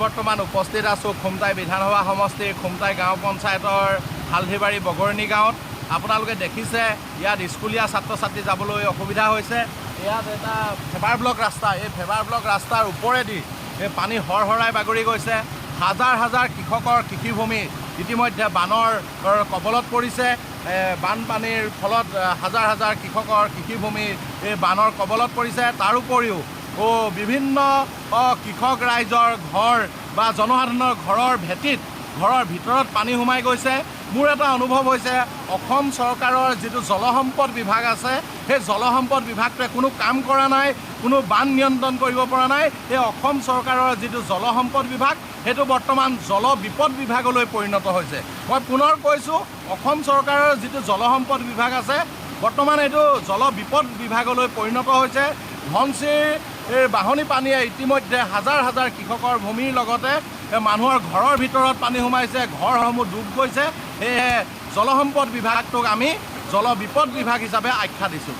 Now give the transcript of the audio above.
বৰ্তমান উপস্থিত আছোঁ খুমটাই বিধানসভা সমষ্টিৰ খুমটাই গাঁও পঞ্চায়তৰ হালধিবাৰী বগৰণি গাঁৱত। আপোনালোকে দেখিছে ইয়াত স্কুলীয়া ছাত্ৰ ছাত্ৰী যাবলৈ অসুবিধা হৈছে। ইয়াত এটা ফেবাৰ ব্লক ৰাস্তা এই ফেবাৰ ব্লক ৰাস্তাৰ ওপৰেদি এই পানী হৰহৰাই বাগৰি গৈছে। হাজাৰ হাজাৰ কৃষকৰ কৃষিভূমি ইতিমধ্যে বানৰ কবলত পৰিছে। বানপানীৰ ফলত হাজাৰ হাজাৰ কৃষকৰ কৃষিভূমি এই বানৰ কবলত পৰিছে। তাৰোপৰিও বিভিন্ন কৃষক ৰাইজৰ ঘৰ বা জনসাধাৰণৰ ঘৰৰ ভেটিত ঘৰৰ ভিতৰত পানী সোমাই গৈছে। মোৰ এটা অনুভৱ হৈছে অসম চৰকাৰৰ যিটো জলসম্পদ বিভাগ আছে সেই জলসম্পদ বিভাগটোৱে কোনো কাম কৰা নাই কোনো বান নিয়ন্ত্ৰণ কৰিব পৰা নাই। এই অসম চৰকাৰৰ যিটো জলসম্পদ বিভাগ সেইটো বৰ্তমান জল বিপদ বিভাগলৈ পৰিণত হৈছে। মই পুনৰ কৈছোঁ অসম চৰকাৰৰ যিটো জলসম্পদ বিভাগ আছে বৰ্তমান এইটো জল বিপদ বিভাগলৈ পৰিণত হৈছে। ধনশিৰ এই বাহনী পানীয়ে ইতিমধ্যে হাজাৰ হাজাৰ কৃষকৰ ভূমিৰ লগতে মানুহৰ ঘৰৰ ভিতৰত পানী সোমাইছে, ঘৰসমূহ ডুব গৈছে। সেয়েহে জলসম্পদ বিভাগটোক আমি জল বিপদ বিভাগ হিচাপে আখ্যা দিছোঁ।